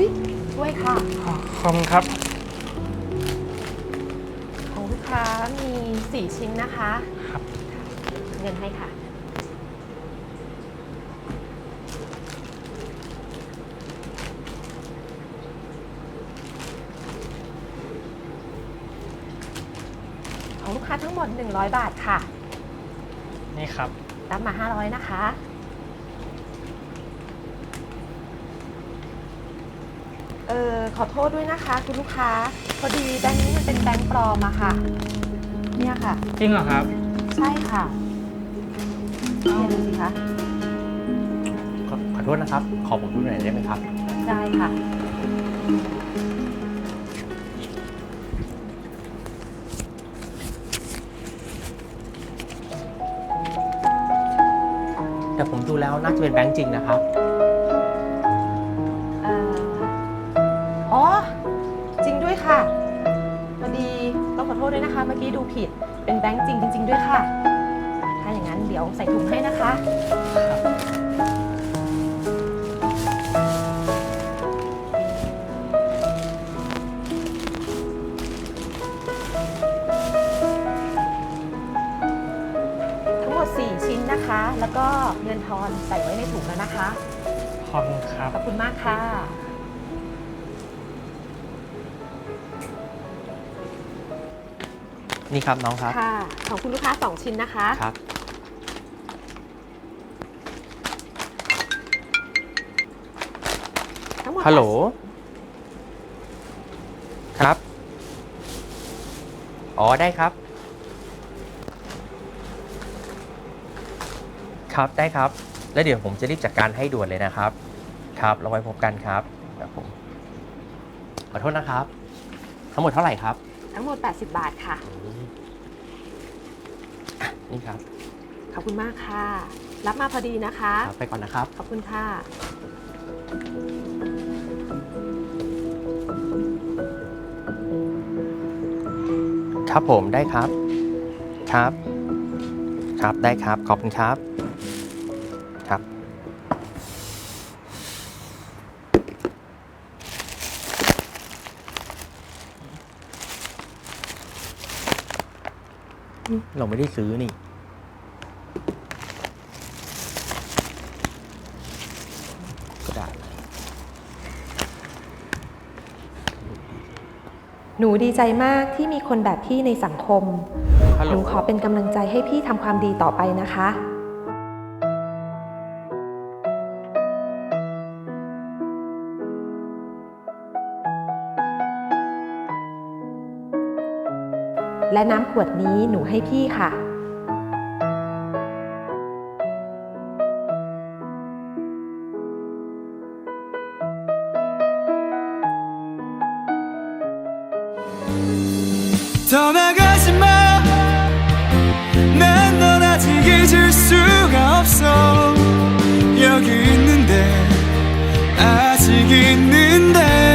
อุ๊ยช่วยค่ะขอบคุณครับ ของลูกค้ามี4ชิ้นนะคะครับ เงินให้ค่ะ ของลูกค้าทั้งหมด 100 บาทค่ะ นี่ครับ รับมา 500 นะคะ เออขอโทษด้วยนะคะคุณลูกค้า พอดีแบงค์นี้มันเป็นแบงค์ปลอมอะค่ะ เนี่ยค่ะ จริงเหรอครับ ใช่ค่ะเนี่ยดูสิคะขอขอโทษนะครับ ขอผมดูหน่อยได้ไหมครับ ได้ค่ะ แต่ผมดูแล้วน่าจะเป็นแบงค์จริงนะครับ ผิด เป็นแบงค์จริงจริง ๆ ด้วยค่ะ ถ้าอย่างนั้นเดี๋ยวใส่ถุงให้นะคะ ทั้งหมด 4 ชิ้นนะคะ แล้วก็เงินทอนใส่ไว้ในถุงแล้วนะคะ ขอบคุณครับ ขอบคุณมากค่ะ นี่ครับน้องครับ ค่ะ ของคุณลูกค้า 2 ชิ้นนะคะ ครับ ทั้งหมดฮัลโหล ครับ อ๋อ ได้ครับ ครับได้ครับ แล้วเดี๋ยวผมจะรีบจัดการให้ด่วนเลยนะครับ ครับเราไว้พบกันครับครับผมขอโทษนะครับ ทั้งหมดเท่าไหร่ครับ ทั้งหมด 80 บาทค่ะอะ นี่ครับ ขอบคุณมากค่ะ รับมาพอดีนะคะครับไปก่อนนะครับ ขอบคุณค่ะ ครับผมได้ครับ ครับ ครับได้ครับ ขอบคุณครับครับ เราไม่ได้ซื้อนี่ก็ได้หนูดีใจมากที่มีคนแบบพี่ในสังคม ฮัลหโหลนูขอเป็นกำลังใจให้พี่ทำความดีต่อไปนะคะ และน้ำขวดนี้หนูให้พี่ค่ะ 떠나가지 마. 난 넌 아직 잊을 수가 없어. 여기 있는데, 아직 있는데.